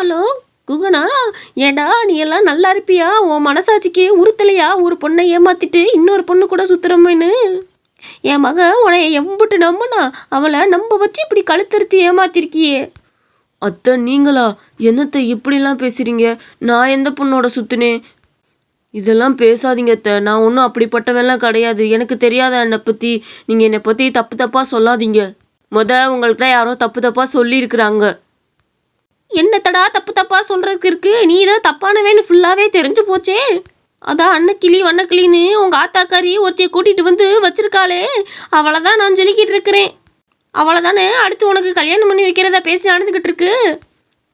Hello குகனா ஏடா நீ எல்லாம் நல்லா இருப்பியா? உன் மனசாட்சிக்கு உறுத்தலையா? ஒரு பொண்ணை ஏமாத்திட்டு இன்னொரு பொண்ணு கூட சுத்துறமேன்னு? என் மக உனைய எம்புட்டு நம்புனா அவளை நம்ப வச்சு இப்படி கழுத்தறுத்து ஏமாத்திருக்கியே. அத்தை நீங்களா? என்னத்தை இப்படிலாம் பேசுறீங்க? நான் எந்த பொண்ணோட சுத்துனேன்? இதெல்லாம் பேசாதீங்க அத்தை. நான் ஒன்றும் அப்படிப்பட்டவெல்லாம் கிடையாது. எனக்கு தெரியாத என்னை பத்தி? நீங்க என்னை பத்தி தப்பு தப்பா சொல்லாதீங்க. முத உங்கள்கிட்ட யாரோ தப்பு தப்பா சொல்லியிருக்கிறாங்க. என்னத்தடா தப்பு தப்பா சொல்றதுக்கு இருக்கு? நீ தான் தப்பானவேன்னு ஃபுல்லாவே தெரிஞ்சு போச்சே. அதான் அன்னக்கிளி வண்ணக்கிளின்னு உங்க ஆத்தாக்காரி ஒருத்தைய கூட்டிட்டு வந்து வச்சிருக்காளே. அவளை தான் நான் சொல்லிக்கிட்டு இருக்கிறேன். அவளை தானே அடுத்து உனக்கு கல்யாணம் பண்ணி வைக்கிறதா பேசி அணுந்துகிட்டு இருக்கு?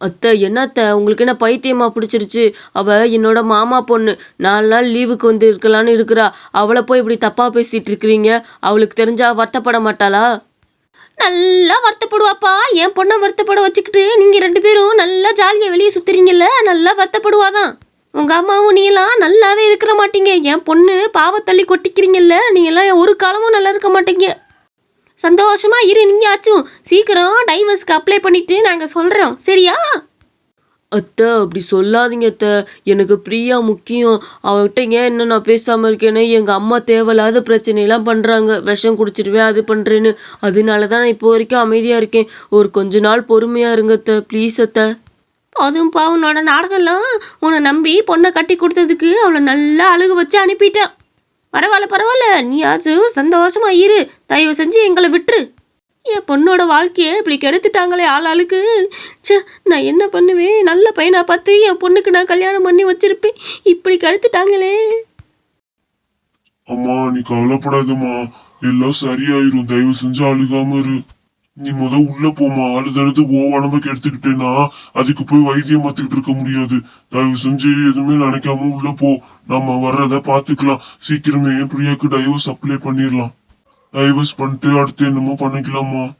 அத்தை என்ன அத்தை உங்களுக்கு என்ன பைத்தியமா பிடிச்சிருச்சு? அவ என்னோட மாமா பொண்ணு. நாலு நாள் லீவுக்கு வந்து இருக்கலான்னு இருக்கிறா. அவளை போய் இப்படி தப்பா பேசிட்டு இருக்கிறீங்க? அவளுக்கு தெரிஞ்சா வருத்தப்பட மாட்டாளா? நல்லா வருத்தப்படுவாப்பா. என் பொண்ணை வருத்தப்பட வச்சுக்கிட்டு நீங்கள் ரெண்டு பேரும் நல்லா ஜாலியாக வெளியே சுற்றுறீங்கல்ல நல்லா வருத்தப்படுவாதான். உங்கள் அம்மாவும் நீங்களாம் நல்லாவே இருக்கிற மாட்டீங்க. என் பொண்ணு பாவத்தள்ளி கொட்டிக்கிறீங்கல்ல நீங்களாம் எல்லாம் ஒரு காலமும் நல்லா இருக்க மாட்டீங்க. சந்தோஷமா இரு நீயாச்சும். சீக்கிரம் டைவர்ஸ்க்கு அப்ளை பண்ணிட்டு நாங்கள் சொல்கிறோம் சரியா? அத்தை அப்படி சொல்லாதீங்க அத்தை. எனக்கு பிரியா முக்கியம். அவகிட்ட ஏன் என்ன நான் பேசாம இருக்கேன்னு? எங்க அம்மா தேவையில்லாத பிரச்சனையெல்லாம் பண்றாங்க. விஷம் குடிச்சிருவேன் அது பண்றேன்னு. அதனால தான் நான் இப்போ வரைக்கும் அமைதியா இருக்கேன். ஒரு கொஞ்ச நாள் பொறுமையா இருங்க அத்தை. ப்ளீஸ் அத்தை. அதுவும் உன்னோட நாடகம்லாம் உன்னை நம்பி பொண்ணை கட்டி கொடுத்ததுக்கு அவளை நல்லா அழுக வச்சு அனுப்பிட்டேன். பரவாயில்ல பரவாயில்ல. நீயாச்சும் சந்தோஷமா இரு. தயவு செஞ்சு எங்களை விட்டுரு. என் பொண்ணோட வாழ்க்கையை இப்படி கெடுத்துட்டாங்களே ஆளாளுக்கு ச்சே நான் என்ன பண்ணுவேன்? நல்ல பையனை பார்த்து என் பொண்ணுக்கு நான் கல்யாணம் பண்ணி வச்சிருப்பேன். இப்படி கெடுத்துட்டாங்களே. அம்மா நீ கவலைப்படாதம்மா. எல்லாம் சரியாயிரும். தயவு செஞ்சு அழுகாம இரு. நீ முத உள்ள போமா அழுதழுது ஓ உடம்ப கெடுத்துக்கிட்டேன்னா அதுக்கு போய் வைத்தியம் பார்த்துக்கிட்டு இருக்க முடியாது. தயவு செஞ்சு எதுவுமே நினைக்காம உள்ள போ. நம்ம வர்றத பாத்துக்கலாம் சீக்கிரமே பிரியாக்கு டைவர்ஸ் அப்ளை பண்ணிடலாம். டைவர்ஸ் பண்ணிட்டு அடுத்து என்னமோ பண்ணிக்கலாமா?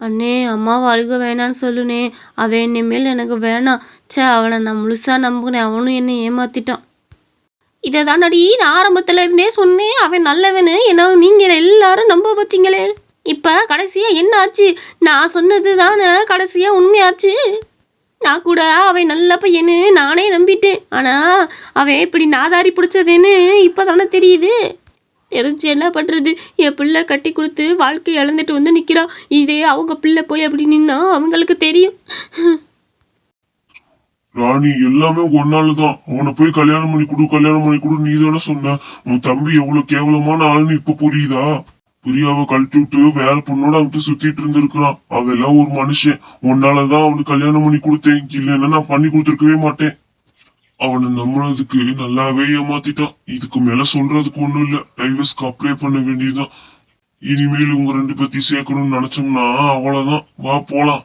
அண்ணே அம்மாவை அழுக வேணான்னு சொல்லுனே. அவன் இனிமேல் எனக்கு வேணாம். ச்சே அவனை நான் முழுசா நம்புனேன். அவனும் என்னை ஏமாத்திட்டான். இதை தானடி நான் ஆரம்பத்துல இருந்தே சொன்னேன் அவன் நல்லவனு. என்ன நீங்க எல்லாரும் நம்ப வச்சீங்களே. இப்ப கடைசியா என்ன ஆச்சு? நான் சொன்னது தானே கடைசியா உண்மையாச்சு. நான் கூட அவன் நல்ல பையனு நானே நம்பிட்டேன். ஆனா அவன் இப்படி நாதாரி பிடிச்சதுன்னு இப்பதானே தெரியுது. தெரிஞ்சு என்ன பண்றது? என் பிள்ளை கட்டி கொடுத்து வாழ்க்கை இழந்துட்டு வந்து நிக்கிறா. இதே அவங்க பிள்ளை போய் அப்படி நின்னா அவங்களுக்கு தெரியும். ராணி எல்லாமே ஒன்னாலதான் அவனை போய் கல்யாணம் பண்ணி கொடு கல்யாணம் பண்ணி கொடு. நீ தானே சொன்ன உன் தம்பி எவ்வளவு கேவலமான ஆளுன்னு இப்ப புரியுதா? பிரியாவை கழட்டி விட்டு வேற பொண்ணோட அவன்கிட்ட சுத்திட்டு இருந்திருக்கிறான். அவெல்லாம் ஒரு மனுஷன். உன்னாலதான் அவனுக்கு கல்யாணம் பண்ணி கொடுத்தேன். இல்லைன்னா நான் பண்ணி கொடுத்துருக்கவே மாட்டேன். அவனை நம்பினதுக்கு நல்லாவே ஏமாத்திட்டான். இதுக்கு மேல சொல்றதுக்கு ஒண்ணும் இல்ல. டைவர்ஸ்க்கு அப்ளை பண்ண வேண்டியதுதான். இனிமேல் உங்க ரெண்டு பேர்த்தையும் சேர்க்கணும்னு நினைச்சோம்னா அவ்வளவுதான். வா போலாம்.